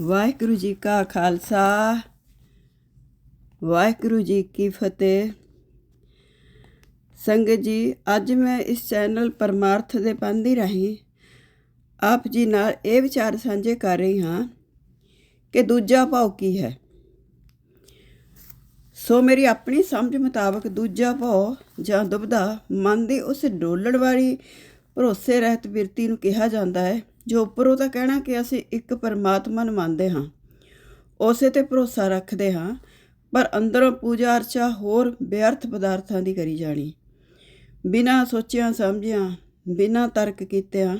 ਵਾਹਿਗੁਰੂ ਜੀ ਕਾ ਖਾਲਸਾ, ਵਾਹਿਗੁਰੂ ਜੀ ਕੀ ਫਤਿਹ। ਸੰਗਤ ਜੀ, ਅੱਜ ਮੈਂ ਇਸ ਚੈਨਲ ਪਰਮਾਰਥ ਦੇ ਪੰਦੀ ਰਾਹੀਂ ਆਪ ਜੀ ਨਾਲ ਇਹ ਵਿਚਾਰ ਸਾਂਝੇ ਕਰ ਰਹੀ ਹਾਂ ਕਿ ਦੂਜਾ ਭਾਵ ਕੀ ਹੈ। ਸੋ ਮੇਰੀ ਆਪਣੀ ਸਮਝ ਮੁਤਾਬਕ ਦੂਜਾ ਭਾਵ ਜਾਂ ਦੁਬਦਾ ਮਨ ਦੀ ਉਸ ਡੋਲਣ ਵਾਲੀ ਭਰੋਸੇ ਰਹਿਤ ਬਿਰਤੀ ਨੂੰ ਕਿਹਾ ਜਾਂਦਾ ਹੈ ਜੋ ਉੱਪਰੋਂ ਤਾਂ ਕਹਿਣਾ ਕਿ ਅਸੀਂ ਇੱਕ ਪਰਮਾਤਮਾ ਨੂੰ ਮੰਨਦੇ ਹਾਂ, ਉਸੇ ਤੇ ਭਰੋਸਾ ਰੱਖਦੇ ਹਾਂ, ਪਰ ਅੰਦਰੋਂ ਪੂਜਾ ਅਰਚਾ ਹੋਰ ਬੇਅਰਥ ਪਦਾਰਥਾਂ ਦੀ ਕਰੀ ਜਾਣੀ। ਬਿਨਾਂ ਸੋਚਿਆਂ, ਸਮਝਿਆਂ, ਬਿਨਾਂ ਤਰਕ ਕੀਤਿਆਂ,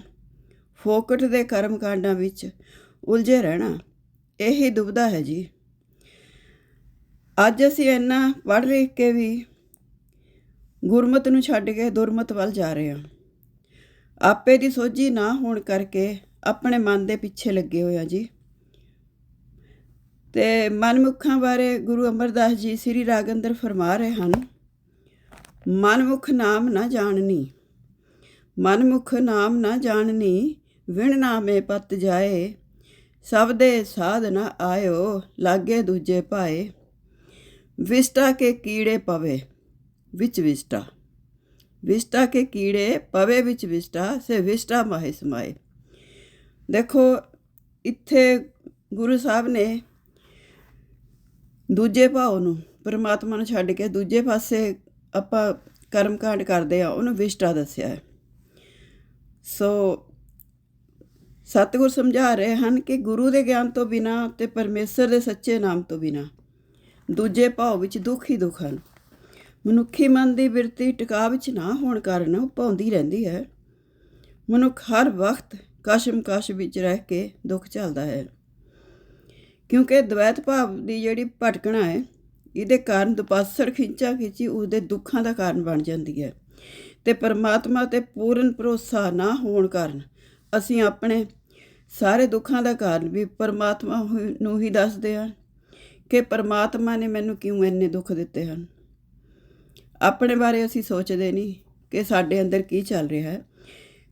ਫੋਕਟ ਦੇ ਕਰਮ ਕਾਂਡਾਂ ਵਿੱਚ ਉਲਝੇ ਰਹਿਣਾ, ਇਹੀ ਦੁਬਦਾ ਹੈ ਜੀ। ਅੱਜ ਅਸੀਂ ਇੰਨਾ ਪੜ੍ਹ ਲਿਖ ਕੇ ਵੀ ਗੁਰਮਤ ਨੂੰ ਛੱਡ ਕੇ ਦੁਰਮਤ ਵੱਲ ਜਾ ਰਹੇ ਹਾਂ। ਆਪੇ ਦੀ ਸੋਝੀ ਨਾ ਹੋਣ ਕਰਕੇ ਆਪਣੇ ਮਨ ਦੇ ਪਿੱਛੇ ਲੱਗੇ ਹੋਏ ਆ ਜੀ। ਤੇ ਮਨਮੁਖਾਂ ਬਾਰੇ ਗੁਰੂ ਅਮਰਦਾਸ ਜੀ ਸ੍ਰੀ ਰਾਗ ਅੰਦਰ ਫਰਮਾ ਰਹੇ ਹਨ, ਮਨਮੁਖ ਨਾਮ ਨਾ ਜਾਣਨੀ, ਮਨਮੁਖ ਨਾਮ ਨਾ ਜਾਣਨੀ, ਵਿਣ ਨਾਮੇ ਪਤ ਜਾਏ, ਸਭ ਦੇ ਸਾਧ ਨਾ ਆਇਓ, ਲਾਗੇ ਦੂਜੇ ਪਾਏ, ਵਿਸਟਾ ਕੇ ਕੀੜੇ ਪਵੇ, ਵਿੱਚ ਵਿਸਟਾ। ਵਿਸਟਾ ਕੇ ਕੀੜੇ, ਪਵੇ ਵਿੱਚ ਵਿਸਟਾ, ਸੇ ਵਿਸਟਾ ਮਾਹਿ ਸਮਾਏ। ਦੇਖੋ, ਇੱਥੇ ਗੁਰੂ ਸਾਹਿਬ ਨੇ ਦੂਜੇ ਭਾਵ ਨੂੰ, ਪਰਮਾਤਮਾ ਨੂੰ ਛੱਡ ਕੇ ਦੂਜੇ ਪਾਸੇ ਆਪਾਂ ਕਰਮ ਕਾਂਡ ਕਰਦੇ ਆ, ਉਹਨੂੰ ਵਿਸ਼ਟਾ ਦੱਸਿਆ ਹੈ। ਸੋ, ਸਤਿਗੁਰ ਸਮਝਾ ਰਹੇ ਹਨ ਕਿ ਗੁਰੂ ਦੇ ਗਿਆਨ ਤੋਂ ਬਿਨਾ ਤੇ ਪਰਮੇਸ਼ਰ ਦੇ ਸੱਚੇ ਨਾਮ ਤੋਂ ਬਿਨਾ, ਦੂਜੇ ਭਾਵ ਵਿੱਚ ਦੁੱਖ ਹੀ ਦੁੱਖ ਹਨ। ਮਨੁੱਖੀ ਮਨ ਦੀ ਬਿਰਤੀ ਟਿਕਾ ਵਿੱਚ ਨਾ ਹੋਣ ਕਾਰਨ ਉਹ ਪਾਉਂਦੀ ਰਹਿੰਦੀ ਹੈ। ਮਨੁੱਖ ਹਰ ਵਕਤ ਕਸ਼ਮਕਸ਼ ਵਿੱਚ ਰਹਿ ਕੇ ਦੁੱਖ ਝੱਲਦਾ ਹੈ। ਕਿਉਂਕਿ ਦ્વੈਤ ਭਾਵ ਦੀ ਜਿਹੜੀ ਭਟਕਣਾ ਹੈ, ਇਹਦੇ ਕਾਰਨ ਦੁਪਾਸਰ ਖਿੱਚਾ ਖਿੱਚੀ ਉਹਦੇ ਦੁੱਖਾਂ ਦਾ ਕਾਰਨ ਬਣ ਜਾਂਦੀ ਹੈ ਤੇ ਪਰਮਾਤਮਾ ਤੇ ਪੂਰਨ ਭਰੋਸਾ ਨਾ ਹੋਣ ਕਾਰਨ ਅਸੀਂ ਆਪਣੇ ਸਾਰੇ ਦੁੱਖਾਂ ਦਾ ਕਾਰਨ ਵੀ ਪਰਮਾਤਮਾ ਨੂੰ ਹੀ ਦੱਸਦੇ ਹਾਂ ਕਿ ਪਰਮਾਤਮਾ ਨੇ ਮੈਨੂੰ ਕਿਉਂ ਇੰਨੇ ਦੁੱਖ ਦਿੱਤੇ ਹਨ। ਆਪਣੇ ਬਾਰੇ ਅਸੀਂ ਸੋਚਦੇ ਨਹੀਂ ਕਿ ਸਾਡੇ ਅੰਦਰ ਕੀ ਚੱਲ ਰਿਹਾ ਹੈ।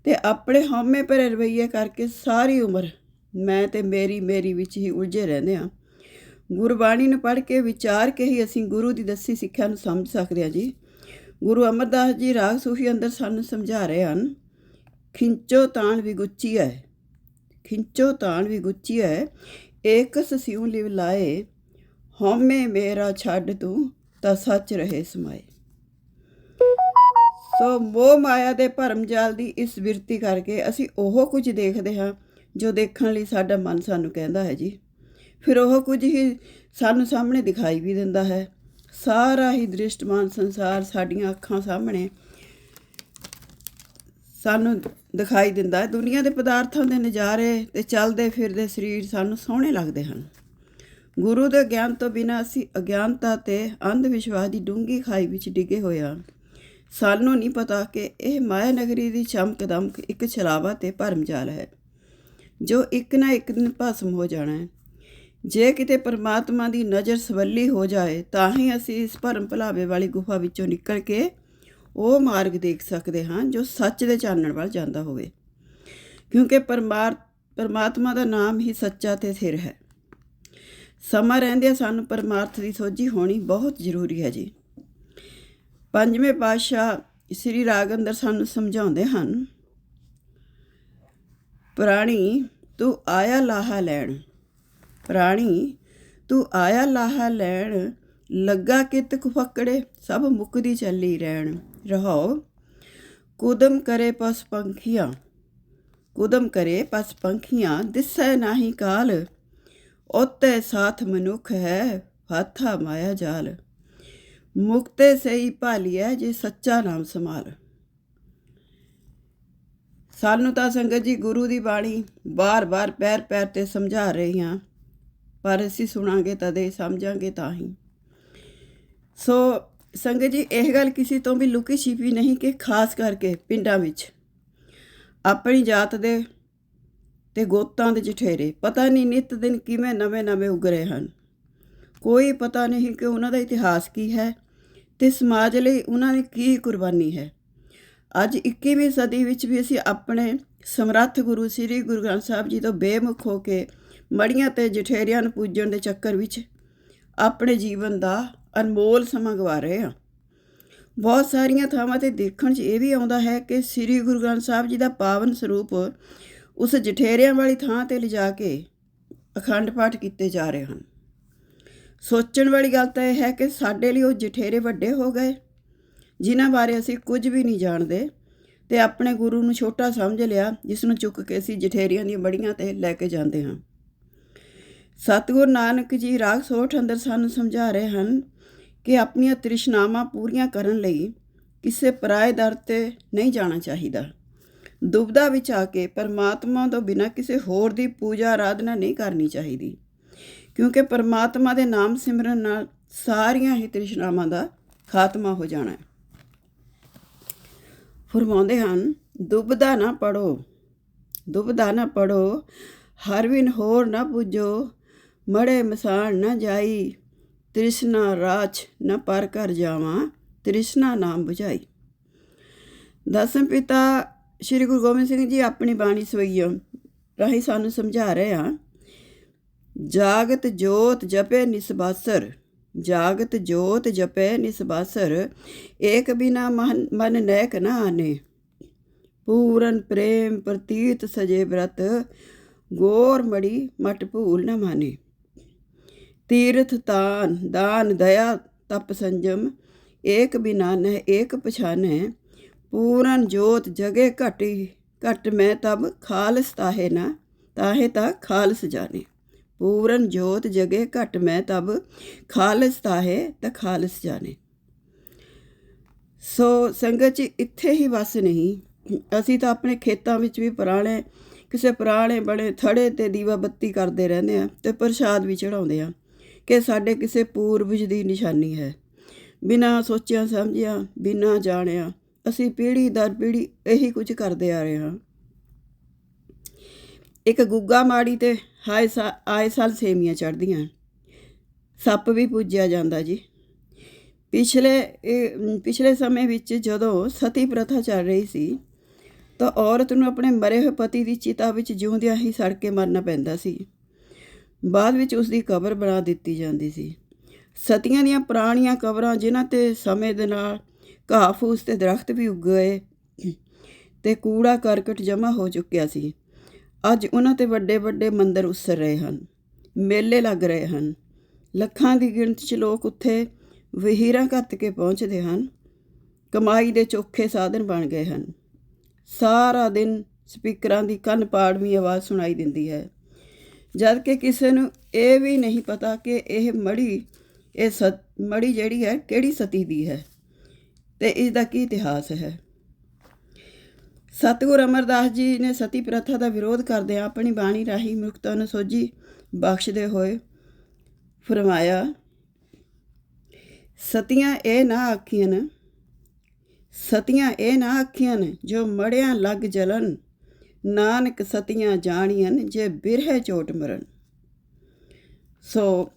ਤੇ ਆਪਣੇ ਹਉਮੈ ਭਰੇ ਰਵਈਏ ਕਰਕੇ ਸਾਰੀ ਉਮਰ ਮੈਂ ਤੇ ਮੇਰੀ ਮੇਰੀ ਵਿੱਚ ਹੀ ਉਲਝੇ ਰਹਿੰਦੇ ਹਾਂ। ਗੁਰਬਾਣੀ ਨੂੰ ਪੜ੍ਹ ਕੇ ਵਿਚਾਰ ਕੇ ਹੀ ਅਸੀਂ ਗੁਰੂ ਦੀ ਦੱਸੀ ਸਿੱਖਿਆ ਨੂੰ ਸਮਝ ਸਕਦੇ ਹਾਂ ਜੀ। ਗੁਰੂ ਅਮਰਦਾਸ ਜੀ ਰਾਗ ਸੂਫੀ ਅੰਦਰ ਸਾਨੂੰ ਸਮਝਾ ਰਹੇ ਹਨ, ਖਿੰਚੋ ਤਾਣ ਵੀ ਗੁੱਚੀ ਹੈ ਖਿੰਚੋ ਤਾਣ ਵੀ ਗੁੱਚੀ ਹੈ ਏਕਸ ਸਿਉ ਲਿਵ ਲਾਏ, ਹਉਮੈ ਮੇਰਾ ਛੱਡ ਤੂੰ ਤਾਂ ਸੱਚ ਰਹੇ ਸਮਾਏ। ਸੋ ਮੋਹ ਮਾਇਆ ਦੇ ਭਰਮ ਜਾਲ ਦੀ ਇਸ ਵਿਰਤੀ ਕਰਕੇ ਅਸੀਂ ਉਹ ਕੁਝ ਦੇਖਦੇ ਹਾਂ ਜੋ ਦੇਖਣ ਲਈ ਸਾਡਾ ਮਨ ਸਾਨੂੰ ਕਹਿੰਦਾ ਹੈ ਜੀ। ਫਿਰ ਉਹ ਕੁਝ ਹੀ ਸਾਨੂੰ ਸਾਹਮਣੇ ਦਿਖਾਈ ਵੀ ਦਿੰਦਾ ਹੈ। ਸਾਰਾ ਹੀ ਦ੍ਰਿਸ਼ਟਮਾਨ ਸੰਸਾਰ ਸਾਡੀਆਂ ਅੱਖਾਂ ਸਾਹਮਣੇ ਸਾਨੂੰ ਦਿਖਾਈ ਦਿੰਦਾ ਹੈ। ਦੁਨੀਆ ਦੇ ਪਦਾਰਥਾਂ ਦੇ ਨਜ਼ਾਰੇ ਤੇ ਚੱਲਦੇ ਫਿਰਦੇ ਸਰੀਰ ਸਾਨੂੰ ਸੋਹਣੇ ਲੱਗਦੇ ਹਨ। ਗੁਰੂ ਦੇ ਗਿਆਨ ਤੋਂ ਬਿਨਾਂ ਅਸੀਂ ਅਗਿਆਨਤਾ ਤੇ ਅੰਧ ਵਿਸ਼ਵਾਸ ਦੀ ਡੂੰਗੀ ਖਾਈ ਵਿੱਚ ਡਿੱਗੇ ਹੋਏ ਹਾਂ। ਸਾਨੂੰ ਨਹੀਂ ਪਤਾ ਕਿ ਇਹ ਮਾਇਆ ਨਗਰੀ ਦੀ ਚਮਕ ਦਮਕ ਇੱਕ ਛਲਾਵਾ ਤੇ ਭਰਮਜਾਲ ਹੈ, ਜੋ ਇੱਕ ਨਾ ਇੱਕ ਦਿਨ ਭਸਮ ਹੋ ਜਾਣਾ ਹੈ। ਜੇ ਕਿਤੇ ਪਰਮਾਤਮਾ ਦੀ ਨਜ਼ਰ ਸਵੱਲੀ ਹੋ ਜਾਏ, ਤਾਂ ਹੀ ਅਸੀਂ ਇਸ ਭਰਮ ਭੁਲਾਵੇ ਵਾਲੀ ਗੁਫਾ ਵਿੱਚੋਂ ਨਿਕਲ ਕੇ ਉਹ ਮਾਰਗ ਦੇਖ ਸਕਦੇ ਹਾਂ, ਜੋ ਸੱਚ ਦੇ ਚਾਨਣ ਵੱਲ ਜਾਂਦਾ ਹੋਵੇ। ਕਿਉਂਕਿ ਪਰਮਾਰ, ਪਰਮਾਤਮਾ ਦਾ ਨਾਮ ਹੀ ਸੱਚਾ ਤੇ ਸਿਰ ਹੈ। ਸਮਾਂ ਰਹਿੰਦਿਆਂ ਸਾਨੂੰ ਪਰਮਾਰਥ ਦੀ ਸੋਝੀ ਹੋਣੀ ਬਹੁਤ ਜ਼ਰੂਰੀ ਹੈ ਜੀ। ਪੰਜਵੇਂ ਪਾਤਸ਼ਾਹ ਸ੍ਰੀ ਰਾਗ ਸਾਨੂੰ ਸਮਝਾਉਂਦੇ ਹਨ, ਪ੍ਰਾਣੀ ਤੂੰ ਆਇਆ ਲਾਹਾ ਲੈਣ, ਪ੍ਰਾਣੀ ਤੂੰ ਆਇਆ ਲਾਹਾ ਲੈਣ, ਲੱਗਾ ਕਿਤ ਫੱਕੜੇ, ਸਭ ਮੁਕਦੀ ਚੱਲੀ ਰਹਿਣ। ਰਹੋ ਕੁਦਮ ਕਰੇ ਪਸ ਪੰਖੀਆਂ, ਕੁਦਮ ਕਰੇ ਪਸ ਪੰਖੀਆਂ, ਦਿਸੈ ਨਾਹੀ ਕਾਲ, ਉਤੇ ਸਾਥ ਮਨੁੱਖ ਹੈ, ਹਾਥਾ ਮਾਇਆ ਜਾਲ। ਮੁਕਤੇ ਸਹੀ ਭਾਲੀਐ ਜੇ ਸੱਚਾ ਨਾਮ ਸੰਭਾਲ। ਸਾਨੂੰ ਤਾਂ ਸੰਗਤ ਜੀ ਗੁਰੂ ਦੀ ਬਾਣੀ ਬਾਰ-ਬਾਰ ਪੈਰ ਪੈਰ ਤੇ ਸਮਝਾ ਰਹੀ ਹਾਂ, ਪਰ ਅਸੀਂ ਸੁਣਾਂਗੇ ਤਦੇ, ਸਮਝਾਂਗੇ ਤਾਂ ਹੀ ਸੋ ਸੰਗਤ ਜੀ, ਇਹ ਗੱਲ ਕਿਸੇ ਤੋਂ ਵੀ ਲੁਕੀ ਛਿਪੀ ਨਹੀਂ ਕਿ ਖਾਸ ਕਰਕੇ ਪਿੰਡਾਂ ਵਿੱਚ ਆਪਣੀ ਜਾਤ ਦੇ ਤੇ ਗੋਤਾਂ ਦੇ ਜਠੇਰੇ, ਪਤਾ ਨਹੀਂ ਨਿਤ ਦਿਨ ਕਿਵੇਂ ਨਵੇਂ-ਨਵੇਂ ਉਗ ਰਹੇ ਹਨ। ਕੋਈ ਪਤਾ ਨਹੀਂ ਕਿ ਉਹਨਾਂ ਦਾ ਇਤਿਹਾਸ ਕੀ ਹੈ ਤੇ ਸਮਾਜ ਲਈ ਉਹਨਾਂ ਨੇ ਕੀ ਕੁਰਬਾਨੀ ਹੈ। ਅੱਜ 21ਵੀਂ ਸਦੀ ਵਿੱਚ ਵੀ ਅਸੀਂ ਆਪਣੇ ਸਮਰੱਥ ਗੁਰੂ ਸ੍ਰੀ ਗੁਰੂ ਗ੍ਰੰਥ ਸਾਹਿਬ ਜੀ ਤੋਂ ਬੇਮੁਖ ਹੋ ਕੇ ਮੜੀਆਂ ਤੇ ਜਠੇਰਿਆਂ ਨੂੰ ਪੂਜਣ ਦੇ ਚੱਕਰ ਵਿੱਚ ਆਪਣੇ ਜੀਵਨ ਦਾ ਅਨਮੋਲ ਸਮਾਂ ਗਵਾ ਰਹੇ ਹਾਂ। ਬਹੁਤ ਸਾਰੀਆਂ ਥਾਵਾਂ ਤੇ ਦੇਖਣ 'ਚ ਇਹ ਵੀ ਆਉਂਦਾ ਹੈ ਕਿ ਸ੍ਰੀ ਗੁਰੂ ਗ੍ਰੰਥ ਸਾਹਿਬ ਜੀ ਦਾ ਪਾਵਨ ਸਰੂਪ ਉਸ ਜਠੇਰਿਆਂ ਵਾਲੀ ਥਾਂ ਤੇ ਲਿਜਾ ਕੇ ਅਖੰਡ ਪਾਠ ਕੀਤੇ ਜਾ ਰਹੇ ਹਨ। ਸੋਚਣ ਵਾਲੀ ਗੱਲ ਤਾਂ ਇਹ ਹੈ ਕਿ ਸਾਡੇ ਲਈ ਉਹ ਜਠੇਰੇ ਵੱਡੇ ਹੋ ਗਏ, ਜਿਨ੍ਹਾਂ ਬਾਰੇ ਅਸੀਂ ਕੁਝ ਵੀ ਨਹੀਂ ਜਾਣਦੇ ਤੇ ਆਪਣੇ ਗੁਰੂ ਨੂੰ ਛੋਟਾ ਸਮਝ ਲਿਆ, ਜਿਸ ਨੂੰ ਚੁੱਕ ਕੇ ਅਸੀਂ ਜਠੇਰੀਆਂ ਦੀਆਂ ਬੜੀਆਂ ਤੇ ਲੈ ਕੇ ਜਾਂਦੇ ਹਾਂ। ਸਤਿਗੁਰੂ ਨਾਨਕ ਜੀ ਰਾਗ ਸੋਠ ਅੰਦਰ ਸਾਨੂੰ ਸਮਝਾ ਰਹੇ ਹਨ ਕਿ ਆਪਣੀਆਂ ਤ੍ਰਿਸ਼ਨਾਵਾਂ ਪੂਰੀਆਂ ਕਰਨ ਲਈ ਕਿਸੇ ਪਰਾਏ ਦਰ ਤੇ ਨਹੀਂ ਜਾਣਾ ਚਾਹੀਦਾ। ਦੁਬਦਾ ਵਿੱਚ ਆ ਕੇ ਪਰਮਾਤਮਾ ਤੋਂ ਬਿਨਾਂ ਕਿਸੇ ਹੋਰ ਦੀ ਪੂਜਾ ਆਰਾਧਨਾ ਨਹੀਂ ਕਰਨੀ ਚਾਹੀਦੀ। ਕਿਉਂਕਿ ਪਰਮਾਤਮਾ ਦੇ ਨਾਮ ਸਿਮਰਨ ਨਾਲ ਸਾਰੀਆਂ ਹੀ ਤ੍ਰਿਸ਼ਨਾਵਾਂ ਦਾ ਖਾਤਮਾ ਹੋ ਜਾਣਾ ਹੈ। ਫਰਮਾਉਂਦੇ ਹਨ, ਦੁਬਦਾ ਨਾ ਪੜੋ ਦੁਬਦਾ ਨਾ ਪੜੋ ਹਰ ਵਿਨ ਹੋਰ ਨਾ ਪੁੱਜੋ, ਮੜੇ ਮਸਾਣ ਨਾ ਜਾਈ, ਤ੍ਰਿਸ਼ਨਾ ਰਾਚ ਨਾ ਪਰ ਕਰ ਜਾਵਾਂ, ਤ੍ਰਿਸ਼ਨਾ ਨਾਮ 부ਝਾਈ ਦਸਮ ਪਿਤਾ ਸ਼੍ਰੀ ਗੁਰੂ ਗੋਬਿੰਦ ਸਿੰਘ ਜੀ ਆਪਣੀ ਬਾਣੀ ਸਵਈਓ ਰਾਹੀਂ ਸਾਨੂੰ ਸਮਝਾ ਰਹੇ ਆ ਜਾਗਤ ਜੋਤ ਜਪੇ ਨਿਸਬਾਸਰ, ਜਾਗਤ ਜੋਤ ਜਪੇ ਨਿਸਬਾਸਰ, ਏਕ ਬਿਨਾ ਮਨ ਮਨ ਨੈਕ ਨਾ ਆਨੇ। ਪੂਰਨ ਪ੍ਰੇਮ ਪ੍ਰਤੀਤ ਸਜੇ ਬ੍ਰਤ, ਗੋਰ ਮੜੀ ਮਟ ਭੂਲ ਨ ਮਾਨੇ। ਤੀਰਥ ਤਾਨ, ਦਾਨ, ਦਇਆ, ਤਪ ਸੰਜਮ, ਏਕ ਬਿਨਾ ਨਹਿ, ਏਕ ਪਛਾਨੈ। ਪੂਰਨ ਜੋਤ ਜਗੇ ਘਟੀ, ਘਟ ਮੈਂ ਤਬ ਖਾਲਸ ਤਾਹੇ ਨਾ, ਤਾਹੇ ਤਾ ਖਾਲਸ ਜਾਣੇ। ਪੂਰਨ ਜੋਤ ਜਗੇ ਘਟ ਮੈਂ ਤਬ, ਖਾਲਸ ਤਾਹੇ ਤਾਂ ਖਾਲਸ ਜਾਣੇ। ਸੋ ਸੰਗਤ ਜੀ ਇੱਥੇ ਹੀ ਬਸ ਨਹੀਂ। ਅਸੀਂ ਤਾਂ ਆਪਣੇ ਖੇਤਾਂ ਵਿੱਚ ਵੀ ਪੁਰਾਣੇ, ਕਿਸੇ ਪੁਰਾਣੇ ਬੜੇ ਥੜੇ ਤੇ ਦੀਵਾ ਬੱਤੀ ਕਰਦੇ ਰਹਿੰਦੇ ਆ ਤੇ ਪ੍ਰਸ਼ਾਦ ਵੀ ਚੜਾਉਂਦੇ ਆ ਕਿ ਸਾਡੇ ਕਿਸੇ ਪੂਰਵਜ ਦੀ ਨਿਸ਼ਾਨੀ ਹੈ। ਬਿਨਾਂ ਸੋਚਿਆ ਸਮਝਿਆ, ਬਿਨਾਂ ਜਾਣਿਆ ਅਸੀਂ ਪੀੜ੍ਹੀ ਦਰ ਪੀੜ੍ਹੀ ਇਹੀ ਕੁਝ ਕਰਦੇ ਆ ਰਹੇ ਹਾਂ। ਇੱਕ ਗੁੱਗਾ ਮਾੜੀ ਤੇ ਹਾਏ ਸਾ, ਆਏ ਸਾਲ ਸੇਮੀਆਂ ਚੜਦੀਆਂ ਸੱਪ ਵੀ ਪੂਜਿਆ ਜਾਂਦਾ ਜੀ। ਪਿਛਲੇ, ਇਹ ਪਿਛਲੇ ਸਮੇਂ ਵਿੱਚ ਜਦੋਂ ਸਤੀ ਪ੍ਰਥਾ ਚੱਲ ਰਹੀ ਸੀ, ਤਾਂ ਔਰਤ ਨੂੰ ਆਪਣੇ ਮਰੇ ਹੋਏ ਪਤੀ ਦੀ ਚਿਤਾ ਵਿੱਚ ਜਿਉਂਦਿਆਂ ਹੀ ਸੜ ਕੇ ਮਰਨਾ ਪੈਂਦਾ ਸੀ। ਬਾਅਦ ਵਿੱਚ ਉਸ ਦੀ ਕਬਰ ਬਣਾ ਦਿੱਤੀ ਜਾਂਦੀ ਸੀ। ਸਤੀਆਂ ਦੀਆਂ ਪੁਰਾਣੀਆਂ ਕਬਰਾਂ, ਜਿਨ੍ਹਾਂ ਤੇ ਸਮੇਂ ਦੇ ਨਾਲ ਘਾਹ ਫੂਸ ਤੇ ਦਰਖਤ ਵੀ ਉੱਗ ਗਏ, ਤੇ ਕੂੜਾ ਕਰਕਟ ਜਮ੍ਹਾਂ ਹੋ ਚੁੱਕਿਆ ਸੀ। ਅੱਜ ਉਹਨਾਂ ਤੇ ਵੱਡੇ ਵੱਡੇ ਮੰਦਰ ਉਸਰ ਰਹੇ ਹਨ, ਮੇਲੇ ਲੱਗ ਰਹੇ ਹਨ। ਲੱਖਾਂ ਦੀ ਗਿਣਤੀ 'ਚ ਲੋਕ ਉੱਥੇ ਵਹੀਰਾਂ ਘੱਤ ਕੇ ਪਹੁੰਚਦੇ ਹਨ, ਕਮਾਈ ਦੇ ਚੋਖੇ ਸਾਧਨ ਬਣ ਗਏ ਹਨ। ਸਾਰਾ ਦਿਨ ਸਪੀਕਰਾਂ ਦੀ ਕੰਨ ਪਾੜਵੀਂ ਆਵਾਜ਼ ਸੁਣਾਈ ਦਿੰਦੀ ਹੈ। ਜਦ ਕਿ ਕਿਸੇ ਨੂੰ ਇਹ ਵੀ ਨਹੀਂ ਪਤਾ ਕਿ ਇਹ ਮੜੀ, ਇਹ ਸਤ, ਮੜੀ ਜਿਹੜੀ ਹੈ, ਕਿਹੜੀ ਸਤੀ ਦੀ ਹੈ ਤੇ ਇਸ ਦਾ ਕੀ ਇਤਿਹਾਸ ਹੈ। ਸਤਿਗੁਰ ਅਮਰਦਾਸ ਜੀ ਨੇ ਸਤੀ ਪ੍ਰਥਾ ਦਾ ਵਿਰੋਧ ਕਰਦਿਆਂ ਆਪਣੀ ਬਾਣੀ ਰਾਹੀਂ ਮਨੁੱਖਤਾ ਨੂੰ ਸੋਝੀ ਬਖਸ਼ਦੇ ਹੋਏ ਫਰਮਾਇਆ, ਸਤੀਆਂ ਇਹ ਨਾ ਆਖੀਆਂ ਸਤੀਆਂ ਇਹ ਨਾ ਆਖੀਆਂ ਜੋ ਮੜਿਆਂ ਲੱਗ ਜਲਨ, ਨਾਨਕ ਸਤੀਆਂ ਜਾਣੀਆਂ ਜੇ ਬਿਰਹਿ ਚੋਟ ਮਰਨ। ਸੋ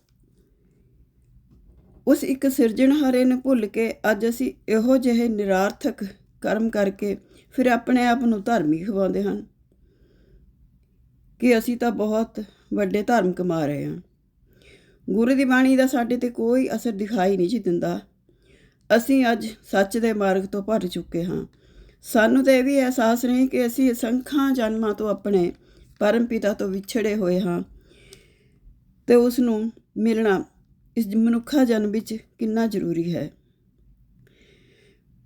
ਉਸ ਇੱਕ ਸਿਰਜਣਹਾਰੇ ਨੂੰ ਭੁੱਲ ਕੇ ਅੱਜ ਅਸੀਂ ਇਹੋ ਜਿਹੇ ਨਿਰਾਰਥਕ ਕਰਮ ਕਰਕੇ ਫਿਰ ਆਪਣੇ ਆਪ ਨੂੰ ਧਾਰਮਿਕ ਖਵਾਉਂਦੇ ਹਨ। ਕਿ ਅਸੀਂ ਤਾਂ ਬਹੁਤ ਵੱਡੇ ਧਰਮ ਕਮਾ ਰਹੇ ਹਾਂ। ਗੁਰੂ ਦੀ ਬਾਣੀ ਦਾ ਸਾਡੇ ਤੇ ਕੋਈ ਅਸਰ ਦਿਖਾਈ ਨਹੀਂ ਜੀ ਦਿੰਦਾ। ਅਸੀਂ ਅੱਜ ਸੱਚ ਦੇ ਮਾਰਗ ਤੋਂ ਭੱਜ ਚੁੱਕੇ ਹਾਂ। ਸਾਨੂੰ ਤਾਂ ਇਹ ਵੀ ਅਹਿਸਾਸ ਨਹੀਂ ਕਿ ਅਸੀਂ ਅਸੰਖਾਂ ਜਨਮਾਂ ਤੋਂ ਆਪਣੇ ਪਰਮ ਪਿਤਾ ਤੋਂ ਵਿਛੜੇ ਹੋਏ ਹਾਂ ਤੇ ਉਸ ਨੂੰ ਮਿਲਣਾ ਇਸ ਮਨੁੱਖਾ ਜਨਮ ਵਿੱਚ ਕਿੰਨਾ ਜ਼ਰੂਰੀ ਹੈ।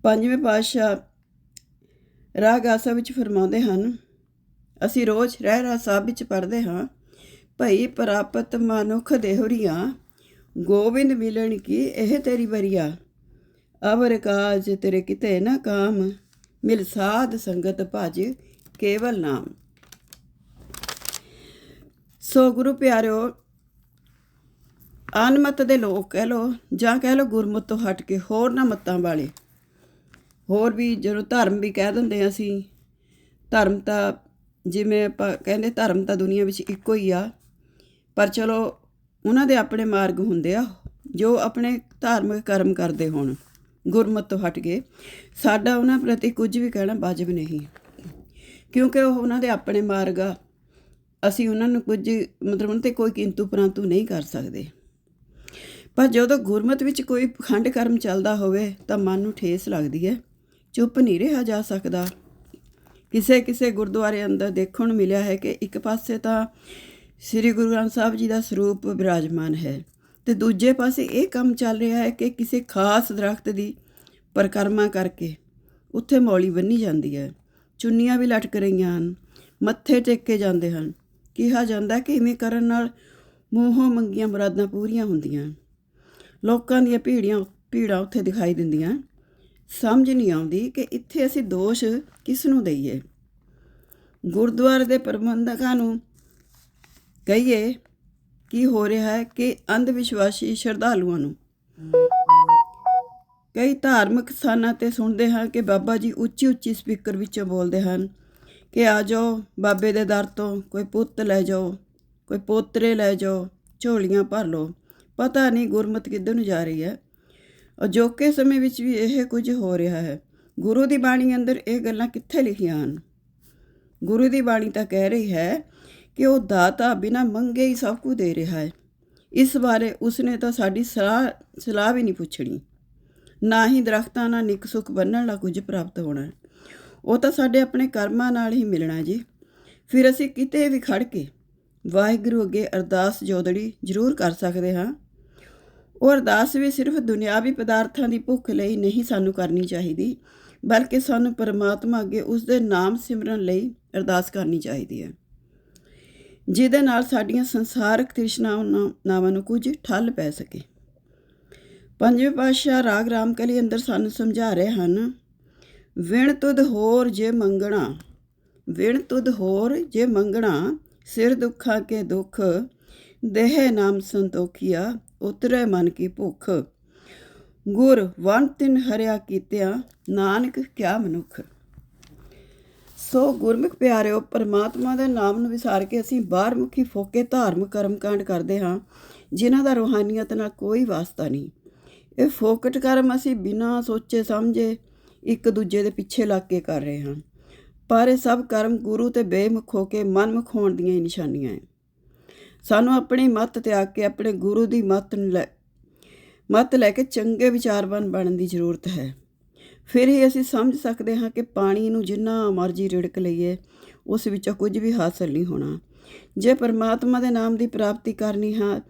ਪੰਜਵੇਂ ਪਾਤਸ਼ਾਹ ਰਾਗ ਆਸਾ ਵਿੱਚ ਫਰਮਾਉਂਦੇ ਹਨ, ਅਸੀਂ ਰੋਜ਼ ਰਹਿ ਰਾ ਸਾਹਿਬ ਵਿੱਚ ਪੜ੍ਹਦੇ ਹਾਂ, ਭਈ ਪ੍ਰਾਪਤ ਮਨੁੱਖ ਦੇਹੁਰੀਆਂ ਗੋਬਿੰਦ ਮਿਲਣ ਕੀ ਇਹ ਤੇਰੀ ਵਰੀਆ? ਅਵਰ ਕਾਜ ਤੇਰੇ ਕਿਤੇ ਨਾ ਕਾਮ, ਮਿਲ ਸਾਧ ਸੰਗਤ ਭਜ ਕੇਵਲ ਨਾਮ। ਸੋ ਗੁਰੂ ਪਿਆਰਿਓ ਅਨਮਤ ਦੇ ਲੋਕ ਕਹਿ ਲੋ ਜਾਂ ਕਹਿ ਲੋ ਗੁਰਮਤ ਤੋਂ ਹਟ ਕੇ ਹੋਰ ਨਾ ਮਤਾਂ ਵਾਲੇ ਹੋਰ ਵੀ ਜਦੋਂ ਧਰਮ ਵੀ ਕਹਿ ਦਿੰਦੇ ਆ ਅਸੀਂ, ਧਰਮ ਤਾਂ ਜਿਵੇਂ ਆਪਾਂ ਕਹਿੰਦੇ ਧਰਮ ਤਾਂ ਦੁਨੀਆ ਵਿੱਚ ਇੱਕੋ ਹੀ ਆ, ਪਰ ਚਲੋ ਉਹਨਾਂ ਦੇ ਆਪਣੇ ਮਾਰਗ ਹੁੰਦੇ ਆ, ਜੋ ਆਪਣੇ ਧਾਰਮਿਕ ਕਰਮ ਕਰਦੇ ਹੋਣ, ਗੁਰਮਤ ਤੋਂ ਹਟ ਕੇ। ਸਾਡਾ ਉਹਨਾਂ ਪ੍ਰਤੀ ਕੁਝ ਵੀ ਕਹਿਣਾ ਵਾਜਬ ਨਹੀਂ। ਕਿਉਂਕਿ ਉਹ ਉਹਨਾਂ ਦੇ ਆਪਣੇ ਮਾਰਗ ਆ, ਅਸੀਂ ਉਹਨਾਂ ਨੂੰ ਕੁਝ ਮਤਲਬ ਉਹਨਾਂ ਤੇ ਕੋਈ ਕਿੰਤੂ ਪਰੰਤੂ ਨਹੀਂ ਕਰ ਸਕਦੇ। ਪਰ ਜਦੋਂ ਗੁਰਮਤ ਵਿੱਚ ਕੋਈ ਪਖੰਡ ਕਰਮ ਚੱਲਦਾ ਹੋਵੇ ਤਾਂ ਮਨ ਨੂੰ ਠੇਸ ਲੱਗਦੀ ਹੈ। ਚੁੱਪ ਨਹੀਂ ਰਿਹਾ ਜਾ ਸਕਦਾ। ਕਿਸੇ ਕਿਸੇ ਗੁਰਦੁਆਰੇ ਅੰਦਰ ਦੇਖਣ ਨੂੰ ਮਿਲਿਆ ਹੈ ਕਿ ਇੱਕ ਪਾਸੇ ਤਾਂ ਸ੍ਰੀ ਗੁਰੂ ਗ੍ਰੰਥ ਸਾਹਿਬ ਜੀ ਦਾ ਸਰੂਪ ਵਿਰਾਜਮਾਨ ਹੈ ਤੇ ਦੂਜੇ ਪਾਸੇ ਇਹ ਕੰਮ ਚੱਲ ਰਿਹਾ ਹੈ ਕਿ ਕਿਸੇ ਖਾਸ ਦਰਖਤ ਦੀ ਪਰਿਕਰਮਾ ਕਰਕੇ ਉੱਥੇ ਮੌਲੀ ਬੰਨੀ ਜਾਂਦੀ ਹੈ। ਚੁੰਨੀਆਂ ਵੀ ਲਟਕ ਰਹੀਆਂ ਹਨ, ਮੱਥੇ ਟੇਕੇ ਜਾਂਦੇ ਹਨ। ਕਿਹਾ ਜਾਂਦਾ ਕਿ ਇਵੇਂ ਕਰਨ ਨਾਲ ਮੂੰਹੋਂ ਮੰਗੀਆਂ ਮੁਰਾਦਾਂ ਪੂਰੀਆਂ ਹੁੰਦੀਆਂ ਲੋਕਾਂ ਦੀਆਂ ਭੀੜੀਆਂ, ਭੀੜਾਂ ਉੱਥੇ ਦਿਖਾਈ ਦਿੰਦੀਆਂ ਸਮਝ ਨਹੀਂ ਆਉਂਦੀ ਕਿ ਇੱਥੇ ਅਸੀਂ ਦੋਸ਼ ਕਿਸ ਨੂੰ ਦਈਏ। ਗੁਰਦੁਆਰੇ ਦੇ ਪ੍ਰਬੰਧਕਾਂ ਨੂੰ ਕਹੀਏ ਕੀ ਹੋ ਰਿਹਾ ਹੈ ਕਿ ਅੰਧ ਵਿਸ਼ਵਾਸੀ ਸ਼ਰਧਾਲੂਆਂ ਨੂੰ। ਕਈ ਧਾਰਮਿਕ ਸਥਾਨਾਂ ਤੇ ਸੁਣਦੇ ਹਾਂ ਕਿ ਬਾਬਾ ਜੀ ਉੱਚੀ ਉੱਚੀ ਸਪੀਕਰ ਵਿੱਚੋਂ ਬੋਲਦੇ ਹਨ ਕਿ ਆ ਜਾਓ, ਬਾਬੇ ਦੇ ਦਰ ਤੋਂ ਕੋਈ ਪੁੱਤ ਲੈ ਜਾਓ, ਕੋਈ ਪੋਤਰੇ ਲੈ ਜਾਓ, ਝੋਲੀਆਂ ਭਰ ਲਓ। ਪਤਾ ਨਹੀਂ ਗੁਰਮਤ ਕਿੱਧਰ ਨੂੰ ਜਾ ਰਹੀ ਹੈ। ਅਜੋਕੇ ਸਮੇਂ ਵਿੱਚ ਵੀ ਇਹ ਕੁਝ ਹੋ ਰਿਹਾ ਹੈ। ਗੁਰੂ ਦੀ ਬਾਣੀ ਅੰਦਰ ਇਹ ਗੱਲਾਂ ਕਿੱਥੇ ਲਿਖੀਆਂ ਹਨ? ਗੁਰੂ ਦੀ ਬਾਣੀ ਤਾਂ ਕਹਿ ਰਹੀ ਹੈ ਕਿ ਉਹ ਦਾਤਾ ਬਿਨਾ ਮੰਗੇ ਹੀ ਸਭ ਕੁਝ ਦੇ ਰਿਹਾ ਹੈ। ਇਸ ਬਾਰੇ ਉਸਨੇ ਤਾਂ ਸਾਡੀ ਸਲਾਹ ਸਲਾਹ ਵੀ ਨਹੀਂ ਪੁੱਛਣੀ। ਨਾ ਹੀ ਦਰਖਤਾਂ ਨਾਲ ਨਿੱਕ ਸੁੱਖ ਬੰਨਣ ਨਾਲ ਕੁਝ ਪ੍ਰਾਪਤ ਹੋਣਾ ਉਹ ਤਾਂ ਸਾਡੇ ਆਪਣੇ ਕਰਮਾਂ ਨਾਲ ਹੀ ਮਿਲਣਾ ਜੀ। ਫਿਰ ਅਸੀਂ ਕਿਤੇ ਵੀ ਖੜ ਕੇ ਵਾਹਿਗੁਰੂ ਅੱਗੇ ਅਰਦਾਸ ਜੋਦੜੀ ਜ਼ਰੂਰ ਕਰ ਸਕਦੇ ਹਾਂ। ਉਹ ਅਰਦਾਸ ਵੀ ਸਿਰਫ ਦੁਨਿਆਵੀ ਪਦਾਰਥਾਂ ਦੀ ਭੁੱਖ ਲਈ ਨਹੀਂ ਸਾਨੂੰ ਕਰਨੀ ਚਾਹੀਦੀ, ਬਲਕਿ ਸਾਨੂੰ ਪਰਮਾਤਮਾ ਅੱਗੇ ਉਸ ਦੇ ਨਾਮ ਸਿਮਰਨ ਲਈ ਅਰਦਾਸ ਕਰਨੀ ਚਾਹੀਦੀ ਹੈ। ਜਿਹਦੇ ਨਾਲ ਸਾਡੀਆਂ ਸੰਸਾਰਕ ਤ੍ਰਿਸ਼ਨਾਵਾਂ ਨੂੰ ਕੁਝ ਠੱਲ ਪੈ ਸਕੇ। ਪੰਜਵੇਂ ਪਾਤਸ਼ਾਹ ਰਾਗ ਰਾਮਕਲੀ ਅੰਦਰ ਸਾਨੂੰ ਸਮਝਾ ਰਹੇ ਹਨ, ਵਿਣ ਤੁਧ ਹੋਰ ਜੇ ਮੰਗਣਾ, ਵਿਣ ਤੁਧ ਹੋਰ ਜੇ ਮੰਗਣਾ, ਸਿਰ ਦੁੱਖਾਂ ਕੇ ਦੁੱਖ, ਦੇਹ ਨਾਮ ਸੰਤੋਖੀਆ ਉਤਰੈ ਮਨ ਕੀ ਭੁੱਖ। ਗੁਰ ਵਨ ਤਿਨ ਹਰਿਆ ਕੀਤਿਆ, ਨਾਨਕ ਕਿਆ ਮਨੁੱਖ। ਸੋ ਗੁਰਮੁਖ ਪਿਆਰਿਓ, ਪਰਮਾਤਮਾ ਦੇ ਨਾਮ ਨੂੰ ਵਿਸਾਰ ਕੇ ਅਸੀਂ ਬਾਹਰ ਮੁਖੀ ਫੋਕੇ ਧਾਰਮਿਕ ਕਰਮਕਾਂਡ ਕਰਦੇ ਹਾਂ, ਜਿਨ੍ਹਾਂ ਦਾ ਰੂਹਾਨੀਅਤ ਨਾਲ ਕੋਈ ਵਾਸਤਾ ਨਹੀਂ। ਇਹ ਫੋਕਟ ਕਰਮ ਅਸੀਂ ਬਿਨਾਂ ਸੋਚੇ ਸਮਝੇ ਇੱਕ ਦੂਜੇ ਦੇ ਪਿੱਛੇ ਲੱਗ ਕੇ ਕਰ ਰਹੇ ਹਾਂ। ਪਰ ਇਹ ਸਭ ਕਰਮ ਗੁਰੂ ਤੇ ਬੇਮੁਖ ਹੋ ਕੇ ਮਨਮੁਖ ਹੋਣ ਦੀਆਂ ਹੀ ਨਿਸ਼ਾਨੀਆਂ ਹੈ। ਸਾਨੂੰ ਆਪਣੀ ਮੱਤ ਤਿਆਗ ਕੇ ਆਪਣੇ ਗੁਰੂ ਦੀ ਮੱਤ ਨੂੰ ਲੈ, ਮੱਤ ਲੈ ਕੇ ਚੰਗੇ ਵਿਚਾਰਵਾਨ ਬਣਨ ਦੀ ਜ਼ਰੂਰਤ ਹੈ। ਫਿਰ ਹੀ ਅਸੀਂ ਸਮਝ ਸਕਦੇ ਹਾਂ ਕਿ ਪਾਣੀ ਨੂੰ ਜਿੰਨਾ ਮਰਜ਼ੀ ਰਿੜਕ ਲਈਏ, ਉਸ ਵਿੱਚੋਂ ਕੁਝ ਵੀ ਹਾਸਲ ਨਹੀਂ ਹੋਣਾ। ਜੇ ਪਰਮਾਤਮਾ ਦੇ ਨਾਮ ਦੀ ਪ੍ਰਾਪਤੀ ਕਰਨੀ ਹੈ,